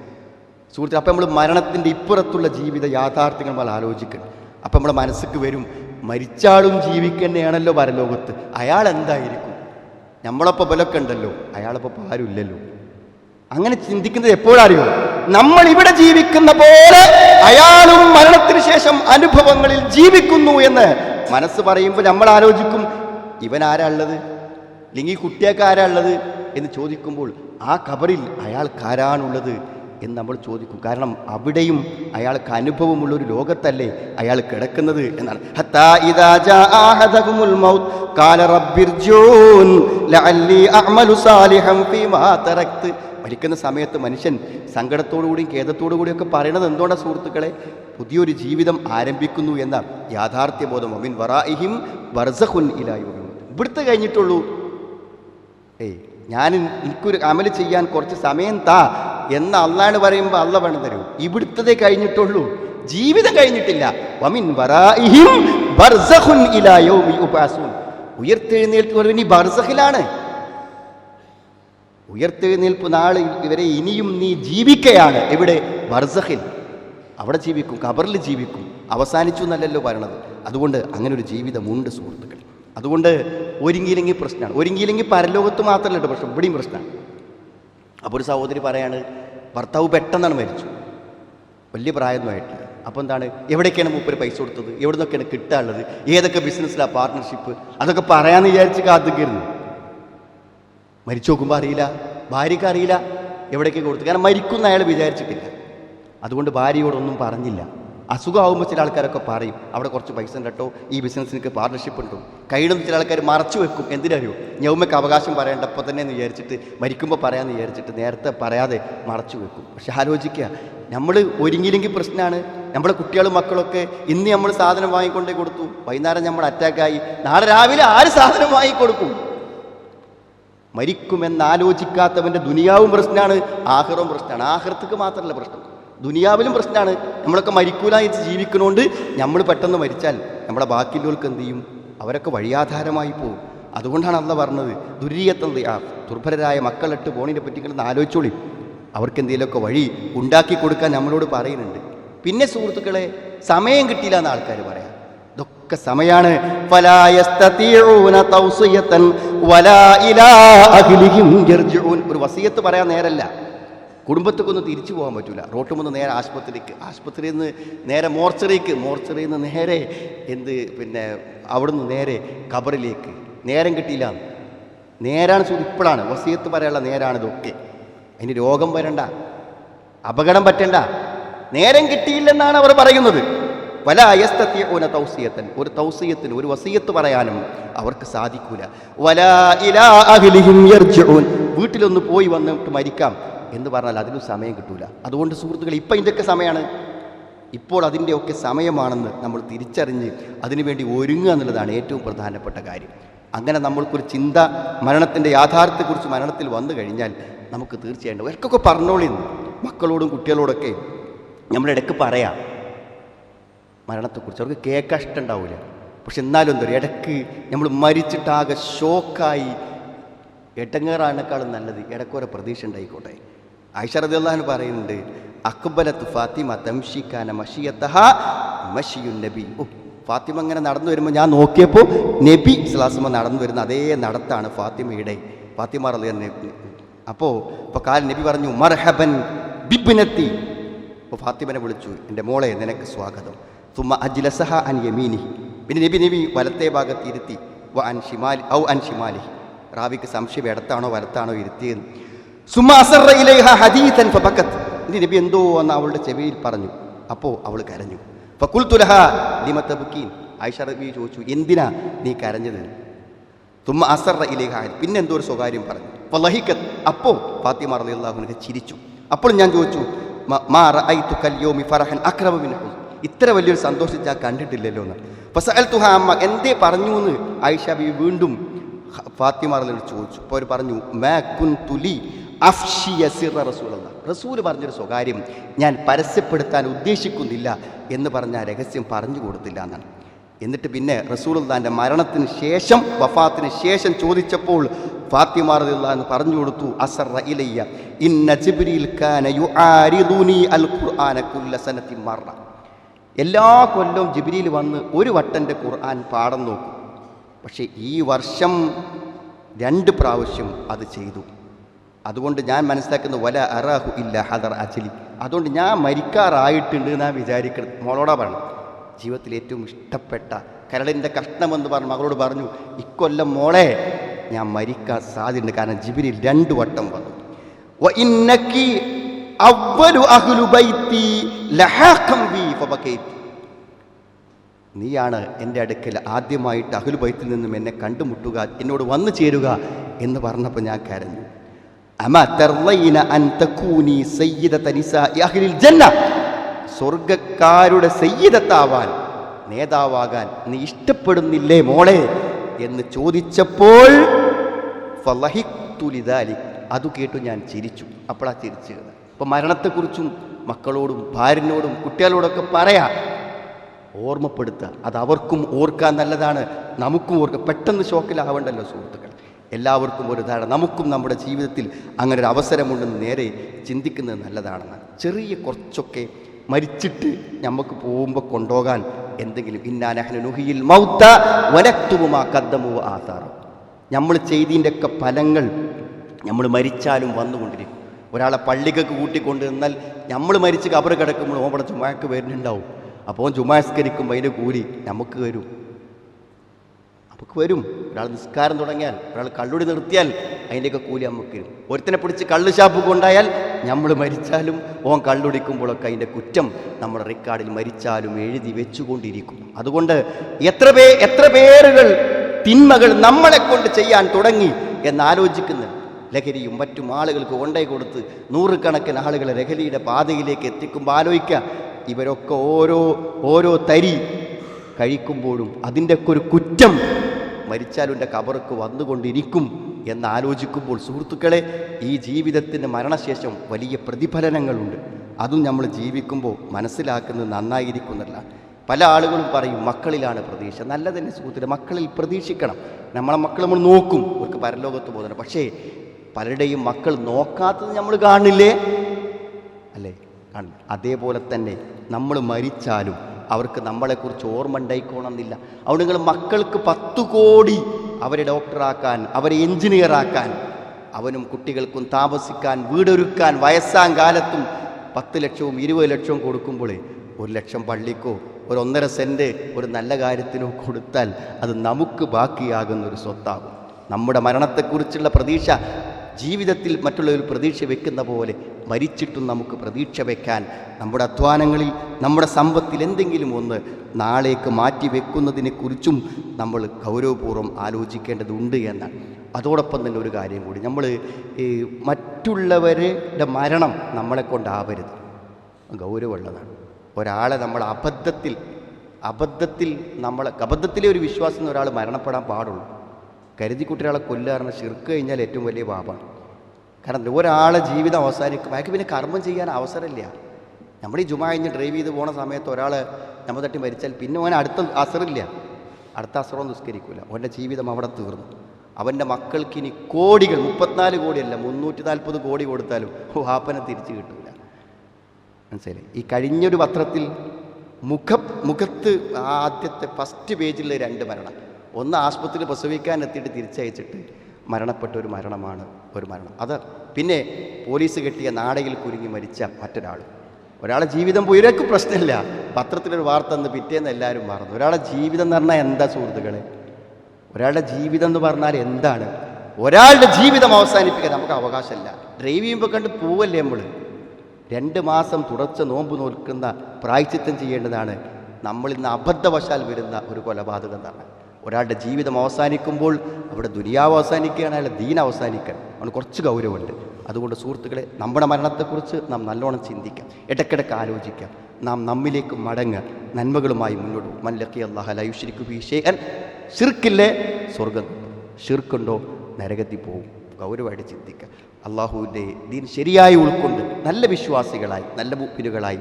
സുഹൃത്ത് അപ്പം നമ്മൾ മരണത്തിന്റെ ഇപ്പുറത്തുള്ള ജീവിത യാഥാർത്ഥ്യങ്ങൾ നമ്മൾ ആലോചിക്കണം. അപ്പം നമ്മുടെ മനസ്സിക്ക് വരും മരിച്ചാളും ജീവിക്കുന്നതാണല്ലോ പരലോകത്ത്. അയാൾ എന്തായിരിക്കും? നമ്മളപ്പോൾ ബലൊക്കെ ഉണ്ടല്ലോ. അയാളപ്പോൾ ആരും ഇല്ലല്ലോ അങ്ങനെ ചിന്തിക്കുന്നത് എപ്പോഴറിയോ? നമ്മൾ ഇവിടെ ജീവിക്കുന്ന പോലെ അയാളും മരണത്തിന് ശേഷം അനുഭവങ്ങളിൽ ജീവിക്കുന്നു എന്ന് മനസ്സ് പറയുമ്പോൾ നമ്മൾ ആലോചിക്കും ഇവൻ ആരാ ഉള്ളത്? അല്ലെങ്കിൽ ഈ കുട്ടിയൊക്കെ ആരാ ഉള്ളത്? എന്ന് ചോദിക്കുമ്പോൾ ആ കബറിൽ അയാൾക്കാരാണുള്ളത്? എന്ന് നമ്മൾ ചോദിക്കും. കാരണം അവിടെയും അയാൾക്ക് അനുഭവമുള്ള ഒരു ലോകത്തല്ലേ അയാൾ കിടക്കുന്നത് എന്നാണ്. കാല ലഅല്ലി അഅമലു ഫീമാ മരിക്കുന്ന സമയത്ത് മനുഷ്യൻ സങ്കടത്തോടുകൂടിയും ഖേദത്തോടുകൂടിയൊക്കെ പറയണത് എന്തുകൊണ്ടാണ് സുഹൃത്തുക്കളെ? പുതിയൊരു ജീവിതം ആരംഭിക്കുന്നു എന്ന യാഥാർത്ഥ്യബോധം. അമിൻ വറായിഹിം വർസഹുൻ ഇലായു ഇവിടുത്തെ കഴിഞ്ഞിട്ടുള്ളൂ. ഏയ് ഞാൻ എനിക്കൊരു അമൽ ചെയ്യാൻ കുറച്ച് സമയം താ എന്ന അള്ളാണ് പറയുമ്പോൾ അള്ള വേണം തരൂ. ഇവിടുത്തതേ കഴിഞ്ഞിട്ടുള്ളൂ. ജീവിതം കഴിഞ്ഞിട്ടില്ല. വമിൻ യുബഅസൂൻ ഉയർത്തെഴുന്നേൽപ്പ് ഇനി ബർസഖിലാണ് ഉയർത്തെഴുന്നേൽപ്പ് നാളിൽ ഇവരെ ഇനിയും നീ ജീവിക്കയാണ്. എവിടെ? വർസഹിൽ അവിടെ ജീവിക്കും കബറിൽ ജീവിക്കും. അവസാനിച്ചു എന്നല്ലല്ലോ പറയണത്. അതുകൊണ്ട് അങ്ങനെ ഒരു ജീവിതമുണ്ട് സുഹൃത്തുക്കൾ അതുകൊണ്ട് ഒരുങ്ങിയില്ലെങ്കിൽ പ്രശ്നമാണ്. ഒരുങ്ങിയില്ലെങ്കിൽ പരലോകത്ത് മാത്രമല്ല കേട്ടോ പ്രശ്നം. ഇവിടെയും പ്രശ്നമാണ്. അപ്പോൾ ഒരു സഹോദരി പറയാണ് ഭർത്താവ് പെട്ടെന്നാണ് മരിച്ചു. വലിയ പ്രായമൊന്നുമായിട്ടില്ല. അപ്പോൾ എന്താണ്? എവിടേക്കാണ് മൂപ്പര് പൈസ കൊടുത്തത്? എവിടെ നിന്നൊക്കെയാണ് കിട്ടാനുള്ളത്? ഏതൊക്കെ ബിസിനസ്സിലാണ് പാർട്ട്ണർഷിപ്പ് അതൊക്കെ പറയാമെന്ന് വിചാരിച്ച് കാത്തിക്കായിരുന്നു മരിച്ചു നോക്കുമ്പോൾ അറിയില്ല. ഭാര്യയ്ക്ക് അറിയില്ല. എവിടേക്ക് കൊടുത്തു. കാരണം മരിക്കുന്ന അയാൾ വിചാരിച്ചിട്ടില്ല. അതുകൊണ്ട് ഭാര്യയോടൊന്നും പറഞ്ഞില്ല. അസുഖമാകുമ്പോൾ ചില ആൾക്കാരൊക്കെ പറയും അവിടെ കുറച്ച് പൈസ ഉണ്ട് ഈ ബിസിനസ്സിനൊക്കെ പാർട്ണർഷിപ്പ് ഉണ്ടോ. കയ്യിലൊന്നും ചില ആൾക്കാർ മറച്ചു വെക്കും. എന്തിനറിയോ? ഞൗമ്മയ്ക്ക് അവകാശം പറയേണ്ടപ്പോൾ തന്നെ എന്ന് വിചാരിച്ചിട്ട് മരിക്കുമ്പോൾ പറയാമെന്ന് വിചാരിച്ചിട്ട് നേരത്തെ പറയാതെ മറച്ചു വെക്കും. പക്ഷെ ആലോചിക്കുക. നമ്മൾ ഒരുങ്ങിയില്ലെങ്കിൽ പ്രശ്നമാണ് നമ്മുടെ കുട്ടികളും മക്കളൊക്കെ ഇന്ന് നമ്മൾ സാധനം വാങ്ങിക്കൊണ്ടേ കൊടുത്തു. വൈകുന്നേരം നമ്മൾ അറ്റാക്കായി നാളെ രാവിലെ ആര് സാധനം വാങ്ങിക്കൊടുക്കും? മരിക്കുമെന്ന് ആലോചിക്കാത്തവന്റെ ദുനിയാവും പ്രശ്നമാണ് ആഹ്റവും പ്രശ്നമാണ് ആഹ്റത്തേക്ക് മാത്രമല്ല പ്രശ്നം. ദുനിയാവിലും പ്രശ്നമാണ് നമ്മളൊക്കെ മരിക്കൂല എന്ന് ജീവിക്കണോണ്ട് നമ്മൾ പെട്ടെന്ന് മരിച്ചാൽ നമ്മളെ ബാക്കിയുള്ളവർക്ക് എന്ത് ചെയ്യും? അവരൊക്കെ വഴിയാധാരമായി പോകും അതുകൊണ്ടാണ് അല്ല പറഞ്ഞത് ദുരീയത്തത് ആ ദുർഭരരായ മക്കളിട്ട് പോണിനെ പറ്റി കിടന്ന് ആലോചിച്ചോളി. അവർക്ക് എന്തെങ്കിലുമൊക്കെ വഴി ഉണ്ടാക്കി കൊടുക്കാൻ നമ്മളോട് പറയുന്നുണ്ട്. പിന്നെ സുഹൃത്തുക്കളെ സമയം കിട്ടിയില്ല എന്ന് ആൾക്കാർ പറയാം. ഇതൊക്കെ സമയാണ്. ഒരു വസിയത്ത് പറയാൻ നേരല്ല. കുടുംബത്തേക്കൊന്നും തിരിച്ചു പോകാൻ പറ്റില്ല റോട്ട് മുന്ന് നേരെ ആശുപത്രിക്ക് ആശുപത്രിയിൽ നിന്ന് നേരെ മോർച്ചറിക്ക് മോർച്ചറിയിൽ നിന്ന് നേരെ എന്ത് പിന്നെ അവിടുന്ന് നേരെ കബറിലേക്ക് നേരം കിട്ടിയില്ല നേരാണ് ഇപ്പോഴാണ്. വസിയത്ത് പറയാനുള്ള നേരാണ് ഇതൊക്കെ. അതിന് രോഗം വരണ്ട. അപകടം പറ്റണ്ട. നേരം കിട്ടിയില്ലെന്നാണ് അവർ പറയുന്നത്. വല അയസ്തൂന തൗസിയത്തൻ. ഒരു തൗസിയത്തിന് ഒരു വസീയത്ത് പറയാനും അവർക്ക് സാധിക്കൂല. വല ഇലാ അഹ്ലിഹിം യർജിഊൻ. വീട്ടിലൊന്ന് പോയി വന്നിട്ട് മരിക്കാം എന്ന് പറഞ്ഞാൽ അതിനും സമയം കിട്ടൂല. അതുകൊണ്ട് സുഹൃത്തുക്കൾ ഇപ്പം ഇതിന്റെയൊക്കെ സമയമാണ് ഇപ്പോൾ അതിന്റെയൊക്കെ സമയമാണെന്ന് നമ്മൾ തിരിച്ചറിഞ്ഞ് അതിനുവേണ്ടി ഒരുങ്ങുക എന്നുള്ളതാണ് ഏറ്റവും പ്രധാനപ്പെട്ട കാര്യം. അങ്ങനെ നമ്മൾക്കൊരു ചിന്ത മരണത്തിന്റെ യാഥാർത്ഥ്യത്തെക്കുറിച്ച് മരണത്തിൽ വന്നു കഴിഞ്ഞാൽ നമുക്ക് തീർച്ചയായിട്ടും ഇവർക്കൊക്കെ പറഞ്ഞോളിന്ന് മക്കളോടും കുട്ടികളോടൊക്കെ നമ്മളിടയ്ക്ക് പറയാം. മരണത്തെക്കുറിച്ച്. അവർക്ക് കേൾക്കാൻ ഇഷ്ടമുണ്ടാവില്ല പക്ഷെ എന്നാലും എന്താ പറയുക ഇടയ്ക്ക് നമ്മൾ മരിച്ചിട്ടാകെ ഷോക്കായി എട്ടങ്ങേറാനേക്കാളും നല്ലത് ഇടക്കൊരു പ്രതീക്ഷ ഉണ്ടായിക്കോട്ടെ. ഐഷറദുല്ലാൻ പറയുന്നുണ്ട് അക്ബലത്ത് ഫാത്തിമ തംഷിക്കാന മഷിയത്തഹ മഷിയു നബി. ഓ ഫാത്തിമ ഇങ്ങനെ നടന്നു വരുമ്പോൾ ഞാൻ നോക്കിയപ്പോൾ നബി സ്ലാസമ നടന്നു വരുന്ന അതേ നടത്താണ് ഫാത്തിമയുടെ. ഫാത്തിമ റളിയ അപ്പോൾ ഇപ്പോൾ കാൽ നബി പറഞ്ഞു മർഹബൻ ബിബിനത്തി. അപ്പോൾ ഫാത്തിമനെ വിളിച്ചു എന്റെ മോളെ നിനക്ക് സ്വാഗതം. തുമ്മ അജ്ലസഹ അൻ യമീനി പിന്നെ നബി നബി വലത്തെ ഭാഗത്ത് ഇരുത്തി. വ അൻ ഷിമാലി ഔ അൻ ഷിമാലി. റാവിക്ക് സംശയം ഇടത്താണോ വലത്താണോ ഇരുത്തിയെന്ന്. സുമ അസറ ഇലൈഹ ഹദീഥൻ ഫബക്കത്ത്. ഇനി നബി എന്തോ എന്ന് അവളുടെ ചെവിയിൽ പറഞ്ഞു. അപ്പോൾ അവൾ കരഞ്ഞു. ഫക്കുൽ തുലഹ ലിമത്ത ബുക്കീൻ ആയിഷ റബി ചോദിച്ചു എന്തിനാ നീ കരഞ്ഞത്? തുമ്മ അസറ ഇലേഹ പിന്നെ എന്തോ ഒരു സ്വകാര്യം പറഞ്ഞു. വലഹിക്കത്ത് അപ്പോൾ ഫാത്തിമ റളിയല്ലാഹുവിനൊക്കെ ചിരിച്ചു. അപ്പോൾ ഞാൻ ചോദിച്ചു മാറ റഅയ്തു കൽ യൗമി ഫറഹൻ അക്രമ മിൻ ഹുസ്ൻ." ഇത്ര വലിയൊരു സന്തോഷം ഞാൻ കണ്ടിട്ടില്ലല്ലോ എന്ന്. ഫസഅൽതുഹ അമ്മ എന്തേ പറഞ്ഞു എന്ന് ആയിഷ ബി വീണ്ടും ഹ- ഫാത്തിമ റളിയല്ലാഹു ചോദിച്ചു. അപ്പോൾ അവർ പറഞ്ഞു മാ തുലി അഫ്ഷി അഫ്ഷിയ സിറ റസൂലല്ലാഹ് റസൂൽ പറഞ്ഞൊരു സ്വകാര്യം ഞാൻ പരസ്യപ്പെടുത്താൻ ഉദ്ദേശിക്കുന്നില്ല എന്ന് പറഞ്ഞ രഹസ്യം പറഞ്ഞു കൊടുത്തില്ല എന്നാണ്. എന്നിട്ട് പിന്നെ റസൂലുള്ളാന്റെ മരണത്തിന് ശേഷം വഫാത്തിന് ശേഷം ചോദിച്ചപ്പോൾ ഫാത്തിമ റളിയല്ലാഹു എന്ന് പറഞ്ഞു കൊടുത്തു അസറ ഇലയ്യ ഇന്ന ജിബ്രീൽ യു യുആരിദുനി അൽ ഖുർആന കുല്ല സനത്തി മറ. എല്ലാ കൊല്ലവും ജിബ്രീൽ വന്ന് ഒരു വട്ടന്റെ ഖുർആൻ പാടം നോക്കും. പക്ഷേ ഈ വർഷം രണ്ട് പ്രാവശ്യം അത് ചെയ്തു. അതുകൊണ്ട് ഞാൻ മനസ്സിലാക്കുന്ന വല അറാഹു ഇല്ല ഹദർ അച്ചലി അതുകൊണ്ട് ഞാൻ മരിക്കാറായിട്ടുണ്ട് ഞാൻ വിചാരിക്കുന്നത് മോളോടാ പറഞ്ഞു ജീവിതത്തിൽ ഏറ്റവും ഇഷ്ടപ്പെട്ട കരളിന്റെ കഷ്ണമെന്ന് പറഞ്ഞു മകളോട് പറഞ്ഞു ഇക്കൊല്ലം മോളെ ഞാൻ മരിക്കാൻ സാധ്യതയുണ്ട്. കാരണം ജിബിരിൽ രണ്ട് വട്ടം വന്നു. ഇന്നക്കി അവലു അഹ്ലു ബൈത്തി ലഹാഖം ഫബകൈത്തി നീയാണ് എന്റെ അടുക്കൽ ആദ്യമായിട്ട് അഹുൽ ബൈത്തിൽ നിന്നും എന്നെ കണ്ടുമുട്ടുക എന്നോട് വന്നു ചേരുക എന്ന് പറഞ്ഞപ്പോൾ ഞാൻ കരഞ്ഞു. സ്വർഗക്കാരുടെ സയ്യിദത്താവാൻ നേതാവാകാൻ നീ ഇഷ്ടപ്പെടുന്നില്ലേ മോളെ എന്ന് ചോദിച്ചപ്പോൾ. അത് കേട്ടു ഞാൻ ചിരിച്ചു. അപ്പോഴാ ചിരിച്ചു അപ്പൊ മരണത്തെക്കുറിച്ചും മക്കളോടും ഭാര്യനോടും കുട്ടികളോടൊക്കെ പറയാം. ഓർമ്മപ്പെടുത്തുക അത് അവർക്കും ഓർക്കാൻ നല്ലതാണ്. നമുക്കും ഓർക്കുക പെട്ടെന്ന് ഷോക്കിലാവണ്ടല്ലോ സുഹൃത്തുക്കൾ എല്ലാവർക്കും ഒരു ധാരണ. നമുക്കും നമ്മുടെ ജീവിതത്തിൽ അങ്ങനെ ഒരു അവസരമുണ്ടെന്ന് നേരെ ചിന്തിക്കുന്നത് നല്ലതാണെന്ന്. ചെറിയ കുറച്ചൊക്കെ മരിച്ചിട്ട് നമുക്ക് പോകുമ്പോൾ കൊണ്ടുപോകാൻ എന്തെങ്കിലും. ഇന്നാനഹനുഹിയിൽ മൗത്ത വനക്തുവുമാ കദ്ദമു ആധാരം നമ്മൾ ചെയ്തിന്റെയൊക്കെ ഫലങ്ങൾ നമ്മൾ മരിച്ചാലും വന്നുകൊണ്ടിരിക്കും. ഒരാളെ പള്ളിക്കൊക്കെ കൂട്ടിക്കൊണ്ട് നിന്നാൽ നമ്മൾ മരിച്ച് കബർ കിടക്കുമ്പോൾ ഓമ്പടെ ചുമക്ക് വരുന്നുണ്ടാവും. അപ്പോൾ ചുമസ്കരിക്കുമ്പോൾ അതിന്റെ കൂലി നമുക്ക് വരും. നമുക്ക് വരും. ഒരാൾ നിസ്കാരം തുടങ്ങിയാൽ ഒരാൾ കള്ളുടി നിർത്തിയാൽ അതിന്റെയൊക്കെ കൂലി നമുക്ക് വരും. ഒരുത്തിനെ പിടിച്ച് കള്ളു ഷാപ്പ് കൊണ്ടായാൽ നമ്മൾ മരിച്ചാലും ഓൻ കള്ളുടിക്കുമ്പോഴൊക്കെ അതിന്റെ കുറ്റം നമ്മുടെ റെക്കോർഡിൽ മരിച്ചാലും എഴുതി വെച്ചുകൊണ്ടിരിക്കും. അതുകൊണ്ട് എത്ര പേ എത്ര പേരുകൾ തിന്മകൾ നമ്മളെ കൊണ്ട് ചെയ്യാൻ തുടങ്ങി എന്നാലോചിക്കുന്നത് ലഹരിയും മറ്റും ആളുകൾക്ക് കൊണ്ടേ കൊടുത്ത് നൂറുകണക്കിന് ആളുകളെ ലഹരിയുടെ പാതയിലേക്ക് എത്തിക്കുമ്പോൾ ആലോചിക്കുക. ഇവരൊക്കെ ഓരോ ഓരോ തരി കഴിക്കുമ്പോഴും അതിന്റെയൊക്കെ ഒരു കുറ്റം മരിച്ചാലും എന്റെ കബർക്ക് വന്നുകൊണ്ടിരിക്കും എന്ന് ആലോചിക്കുമ്പോൾ സുഹൃത്തുക്കളെ ഈ ജീവിതത്തിന്റെ മരണശേഷം വലിയ പ്രതിഫലനങ്ങളുണ്ട്. അതും നമ്മൾ ജീവിക്കുമ്പോൾ മനസ്സിലാക്കുന്നത് നന്നായിരിക്കുന്നല്ല പല ആളുകളും പറയും മക്കളിലാണ് പ്രതീക്ഷ. നല്ല തന്നെ സുഹൃത്തുക്കളെ മക്കളിൽ പ്രതീക്ഷിക്കണം. നമ്മളെ മക്കൾ നമ്മൾ നോക്കും. അവർക്ക് പരലോകത്ത് പോകുന്നുണ്ട്. പക്ഷേ പലരുടെയും മക്കൾ നോക്കാത്തത് നമ്മൾ കാണില്ലേ? അല്ലേ? കാണില്ല അതേപോലെ തന്നെ നമ്മൾ മരിച്ചാലും അവർക്ക് നമ്മളെക്കുറിച്ച് ഓർമ്മ ഉണ്ടായിക്കോണമെന്നില്ല അവിടെ നിങ്ങൾ മക്കൾക്ക് പത്ത് കോടി അവരെ ഡോക്ടറാക്കാൻ അവരെ എഞ്ചിനീയറാക്കാൻ അവനും കുട്ടികൾക്കും താമസിക്കാൻ വീടൊരുക്കാൻ വയസ്സാം കാലത്തും പത്ത് ലക്ഷവും ഇരുപത് ലക്ഷവും കൊടുക്കുമ്പോൾ ഒരു ലക്ഷം പള്ളിക്കോ ഒരു ഒന്നര സെന്റ് ഒരു നല്ല കാര്യത്തിനോ കൊടുത്താൽ അത് നമുക്ക് ബാക്കിയാകുന്ന ഒരു സ്വത്താകും. നമ്മുടെ മരണത്തെക്കുറിച്ചുള്ള പ്രതീക്ഷ ജീവിതത്തിൽ മറ്റുള്ളവർ പ്രതീക്ഷ വെക്കുന്ന പോലെ മരിച്ചിട്ടും നമുക്ക് പ്രതീക്ഷ വെക്കാൻ നമ്മുടെ അധ്വാനങ്ങളിൽ നമ്മുടെ സമ്പത്തിൽ എന്തെങ്കിലും ഒന്ന് നാളേക്ക് മാറ്റി വെക്കുന്നതിനെക്കുറിച്ചും നമ്മൾ ഗൗരവപൂർവം ആലോചിക്കേണ്ടതുണ്ട് എന്ന് അതോടൊപ്പം തന്നെ ഒരു കാര്യം കൂടി. നമ്മൾ മറ്റുള്ളവരുടെ മരണം നമ്മളെ കൊണ്ടാവരുത് ഗൗരവമുള്ളതാണ്. ഒരാളെ നമ്മൾ അബദ്ധത്തിൽ അബദ്ധത്തിൽ നമ്മൾ അബദ്ധത്തിലെ ഒരു വിശ്വാസം ഒരാൾ മരണപ്പെടാൻ പാടുള്ളൂ. കരുതി കുട്ടികളെ കൊല്ലാറിന് ശിർക്ക് കഴിഞ്ഞാൽ ഏറ്റവും വലിയ പാപമാണ്. കാരണം ഒരാളെ ജീവിതം അവസാനിക്കും. അയാൾക്ക് പിന്നെ കർമ്മം ചെയ്യാൻ അവസരമില്ല. നമ്മൾ ഈ ജുമ കഴിഞ്ഞ് ഡ്രൈവ് ചെയ്ത് പോണ സമയത്ത് ഒരാൾ നമ്മൾ തട്ടി മരിച്ചാൽ പിന്നെ ഓൻ അടുത്ത അസറില്ല. അടുത്ത അസറോ നിസ്കരിക്കില്ല ഓന്റെ ജീവിതം അവിടെ തീർന്നു. അവന്റെ മക്കൾക്ക് ഇനി കോടികൾ മുപ്പത്തിനാല് കോടിയല്ല മുന്നൂറ്റി നാൽപ്പത് കോടി കൊടുത്താലും ഓ ആപ്പനെ തിരിച്ചു കിട്ടില്ല മനസ്സിലായി ഈ കഴിഞ്ഞൊരു പത്രത്തിൽ മുഖ മുഖത്ത് ആദ്യത്തെ ഫസ്റ്റ് പേജിലെ രണ്ട് മരണം. ഒന്ന് ആസ്പത്രിയിൽ പ്രസവിക്കാൻ എത്തിയിട്ട് തിരിച്ചയച്ചിട്ട് മരണപ്പെട്ട ഒരു മരണമാണ് ഒരു മരണം. അത് പിന്നെ പോലീസ് കെട്ടിയ നാടയിൽ കുരുങ്ങി മരിച്ച മറ്റൊരാൾ. ഒരാളെ ജീവിതം പോയി പ്രശ്നമില്ല. പത്രത്തിലൊരു വാർത്ത അന്ന് പിറ്റേന്ന് എല്ലാവരും മറന്നു. ഒരാളെ ജീവിതം എന്ന് പറഞ്ഞാൽ എന്താ സുഹൃത്തുക്കളെ? ഒരാളുടെ ജീവിതം എന്ന് പറഞ്ഞാൽ എന്താണ്? ഒരാളുടെ ജീവിതം അവസാനിപ്പിക്കാൻ നമുക്ക് അവകാശമില്ല. ഡ്രൈവ് ചെയ്യുമ്പോൾ കണ്ട് പോവല്ലേ നമ്മൾ രണ്ട് മാസം തുടർച്ച നോമ്പ് നോൽക്കുന്ന പ്രായച്ചിത്തം ചെയ്യേണ്ടതാണ്. നമ്മൾ ഇന്ന് അബദ്ധവശാൽ വരുന്ന ഒരു കൊലപാതകം എന്നാണ് ഒരാളുടെ ജീവിതം അവസാനിക്കുമ്പോൾ അവിടെ ദുനിയാവ് അവസാനിക്കുകയാണ് അയാളുടെ ദീൻ അവസാനിക്കാൻ അവന് കുറച്ച് ഗൗരവമുണ്ട്. അതുകൊണ്ട് സുഹൃത്തുക്കളെ നമ്മുടെ മരണത്തെക്കുറിച്ച് നാം നല്ലോണം ചിന്തിക്കാം. ഇടയ്ക്കിടയ്ക്ക് ആലോചിക്കാം. നാം നമ്മിലേക്ക് മടങ്ങ് നന്മകളുമായി മുന്നോട്ട് മല്ലക്കി മൻ ലഖിയ അല്ലാഹ ലാ യുശ്രിക്കു ബിഹി ഷൈഅൻ. ഷിർക്കില്ലേ സ്വർഗം ഷിർക്കുണ്ടോ നരകത്തിൽ പോവും ഗൗരവമായിട്ട് ചിന്തിക്കുക അള്ളാഹുവിന്റെ ദീൻ ശരിയായി ഉൾക്കൊണ്ട് നല്ല വിശ്വാസികളായി നല്ല മുപ്പിനുകളായി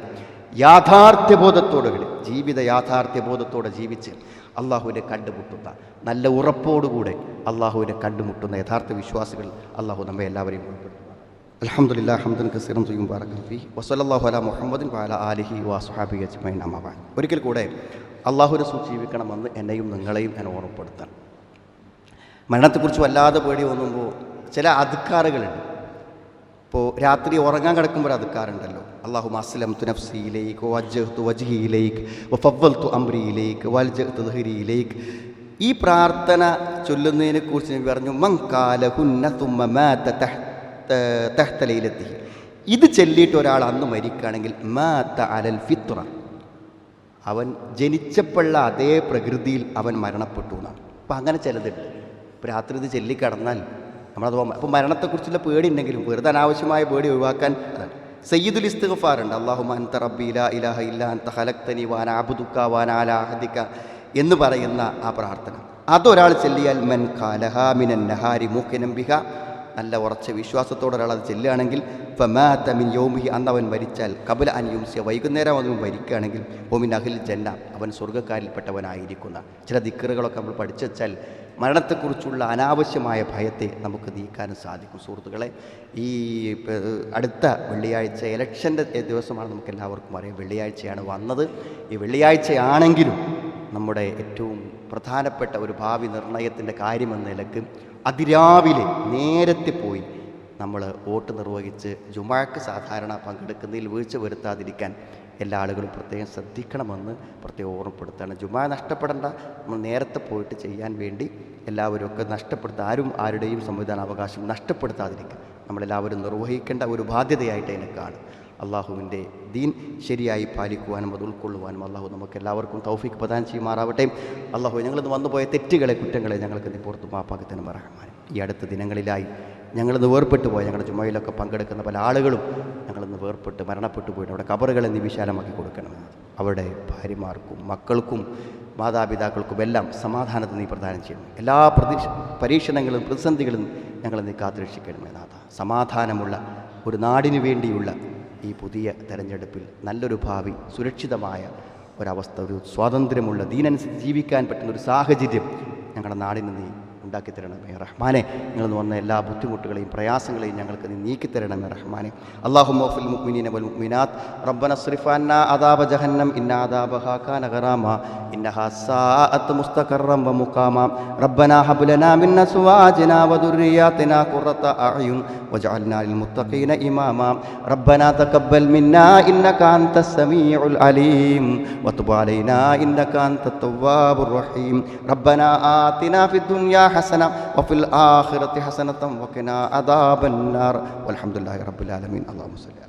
യാഥാർത്ഥ്യബോധത്തോടുകൂടി ജീവിത യാഥാർത്ഥ്യബോധത്തോടെ ജീവിച്ച് അള്ളാഹുവിനെ കണ്ടുമുട്ടുന്ന നല്ല ഉറപ്പോടുകൂടെ അള്ളാഹുവിനെ കണ്ടുമുട്ടുന്ന യഥാർത്ഥ വിശ്വാസികൾ അള്ളാഹു നമ്മെ എല്ലാവരെയും ഉൾപ്പെടുത്തുക അലഹമുല്ലാ ഹംദൻ മുഹമ്മദിൻ ആലിഹി അജ്മൈൻ ഒരിക്കൽ കൂടെ അള്ളാഹുവിനെ റസൂൽ ജീവിക്കണമെന്ന് എന്നെയും നിങ്ങളെയും ഞാൻ ഓർമ്മപ്പെടുത്താൻ മരണത്തെക്കുറിച്ച് വല്ലാതെ പേടി തോന്നുമ്പോൾ ചില അധികാറുകളുണ്ട് ഇപ്പോൾ രാത്രി ഉറങ്ങാൻ കിടക്കുമ്പോൾ അതുക്കാറുണ്ടല്ലോ അള്ളാഹു അസ്ലം തു നഫ്സിയിലേക്ക് വജ്ജഹ്തു വജ്ഹിയിലേക്ക് വഫവ്വൽതു അമ്രിയിലേക്ക് വൽജഹ്തു ദഹരിയിലേക്ക് ഈ പ്രാർത്ഥന ചൊല്ലുന്നതിനെ കുറിച്ച് പറഞ്ഞു മങ്കാല ഹുന്ന തുമ്മ തെഹ്തലയിലെത്തി ഇത് ചൊല്ലിയിട്ട് ഒരാൾ അന്ന് മരിക്കുകയാണെങ്കിൽ മാത്ത അലൽ ഫിത്ര. അവൻ ജനിച്ചപ്പോഴുള്ള അതേ പ്രകൃതിയിൽ അവൻ മരണപ്പെട്ടു എന്നാണ്. അപ്പം അങ്ങനെ ചിലതുണ്ട് രാത്രി ഇത് ചൊല്ലിക്കിടന്നാൽ നമ്മളത് അപ്പോൾ മരണത്തെക്കുറിച്ചുള്ള പേടി ഉണ്ടെങ്കിലും വെറുതെ അനാവശ്യമായ പേടി ഒഴിവാക്കാൻ അതാണ്. സയ്യിദുൽ ഇസ്തിഗ്ഫാർ ഉണ്ട്. അള്ളാഹുമ അൻത റബ്ബി ലാ ഇലാഹ ഇല്ല അൻത ഖലഖ്തനി വാൻ ആബുദുക്ക വാൻ ആലാഹദിക്ക എന്ന് പറയുന്ന ആ പ്രാർത്ഥന. അതൊരാൾ ചെല്ലിയാൽ മൻ ഖാലഹ മിനൻ നഹാരി മൂക്കിനം ബിഹ. നല്ല ഉറച്ച വിശ്വാസത്തോടെ ഒരാൾ അത് ചെല്ലുകയാണെങ്കിൽ ഫമാത മിൻ യോമിഹി അന്ന് അവൻ മരിച്ചാൽ കബല അനിയുംസ്യ വൈകുന്നേരം അവൻ മരിക്കുകയാണെങ്കിൽ ഓമിൻ അഹിൽ ജന്ന അവൻ സ്വർഗക്കാരിൽപ്പെട്ടവനായിരിക്കുന്ന. ചില ദിക്കറുകളൊക്കെ നമ്മൾ പഠിച്ചു വെച്ചാൽ മരണത്തെക്കുറിച്ചുള്ള അനാവശ്യമായ ഭയത്തെ നമുക്ക് നീക്കാനും സാധിക്കും. സുഹൃത്തുക്കളെ ഈ അടുത്ത വെള്ളിയാഴ്ച ഇലക്ഷന്റെ ദിവസമാണ് നമുക്ക് എല്ലാവർക്കും അറിയാം. വെള്ളിയാഴ്ചയാണ് വന്നത്. ഈ വെള്ളിയാഴ്ചയാണെങ്കിലും നമ്മുടെ ഏറ്റവും പ്രധാനപ്പെട്ട ഒരു ഭാവി നിർണയത്തിന്റെ കാര്യമെന്ന നിലയ്ക്ക് അതിരാവിലെ നേരത്തെ പോയി നമ്മൾ വോട്ട് നിർവഹിച്ച് ജുമാക്ക് സാധാരണ പങ്കെടുക്കുന്നതിൽ വീഴ്ച വരുത്താതിരിക്കാൻ എല്ലാ ആളുകളും പ്രത്യേകം ശ്രദ്ധിക്കണമെന്ന് പ്രത്യേകം ഓർമ്മപ്പെടുത്തുകയാണ്. ജുമാ നഷ്ടപ്പെടേണ്ട നമ്മൾ നേരത്തെ പോയിട്ട് ചെയ്യാൻ വേണ്ടി എല്ലാവരും ഒക്കെ നഷ്ടപ്പെടുത്ത ആരും ആരുടെയും സംവിധാന അവകാശം നഷ്ടപ്പെടുത്താതിരിക്കുക നമ്മളെല്ലാവരും നിർവഹിക്കേണ്ട ഒരു ബാധ്യതയായിട്ട് അതിനെ കാണും. അള്ളാഹുവിന്റെ ദീൻ ശരിയായി പാലിക്കുവാനും അത് ഉൾക്കൊള്ളുവാനും അള്ളാഹു നമുക്ക് എല്ലാവർക്കും തൗഫീക്ക് പ്രദാനം ചെയ്യുമാറാവട്ടെ. അള്ളാഹു ഞങ്ങളിന്ന് വന്നുപോയ തെറ്റുകളെ കുറ്റങ്ങളെ ഞങ്ങൾക്ക് നീ പുറത്ത് മാപ്പാക്കത്തിന് മറഹമാൻ. ഈ അടുത്ത ദിനങ്ങളിലായി ഞങ്ങളിന്ന് വേർപെട്ടു പോയ ഞങ്ങളുടെ ചുമയിലൊക്കെ പങ്കെടുക്കുന്ന പല ആളുകളും ഞങ്ങളിന്ന് വേർപെട്ട് മരണപ്പെട്ടു പോയിട്ട് അവിടെ കബറുകളെ നീ വിശാലമാക്കി കൊടുക്കണം അവരുടെ ഭാര്യമാർക്കും മക്കൾക്കും മാതാപിതാക്കൾക്കും എല്ലാം സമാധാനത്തെ നീ പ്രദാനം ചെയ്യണം. എല്ലാ പ്രതീക്ഷ പരീക്ഷണങ്ങളും പ്രതിസന്ധികളും ഞങ്ങളെ നീ കാത്തുരക്ഷിക്കണമേ സമാധാനമുള്ള ഒരു നാടിനു വേണ്ടിയുള്ള ഈ പുതിയ തെരഞ്ഞെടുപ്പിൽ നല്ലൊരു ഭാവി സുരക്ഷിതമായ ഒരവസ്ഥ ഒരു സ്വാതന്ത്ര്യമുള്ള ദീനനുസരിച്ച് ജീവിക്കാൻ പറ്റുന്ന ഒരു സാഹചര്യം ഞങ്ങളുടെ നാടിന് നീ ഉണ്ടാക്കി തരണമേ റഹ്മാനെ. നിങ്ങൾ വന്ന എല്ലാ ബുദ്ധിമുട്ടുകളെയും പ്രയാസങ്ങളെയും ഞങ്ങൾക്ക് നീക്കി തരണമേ റഹ്മാനെ. അള്ളാഹു മോഫിൽ മുക്മിനീന വൽ മുക്മിനാത്ത് റബ്ബന സ്രിഫാന്ന അദാബ ജഹന്നം. ഇന്ന അദാബഹാ കാന ഗറാമ. ഇന്നഹാ സാഅത്ത് മുസ്തഖറം വ മുഖാമ. റബ്ബന ഹബ് ലനാ മിൻ അസ്വാജിനാ വദുർരിയാതിനാ ഖുറത അഅ്യുൻ. വജഅൽനാ ലിൽ മുത്തഖീന ഇമാമാ. റബ്ബന തഖബ്ബൽ മിന്നാ. ഇന്നക അൻതസ് സമീഉൽ അലീം. വതുബ് അലൈനാ. ഇന്നക അൻതത് തവ്വാബുർ റഹീം. റബ്ബന ആതിനാ ഫിദ് ദുനിയാ حسنة وفي الآخرة حسنة وقنا عذاب النار والحمد لله رب العالمين. اللهم صل على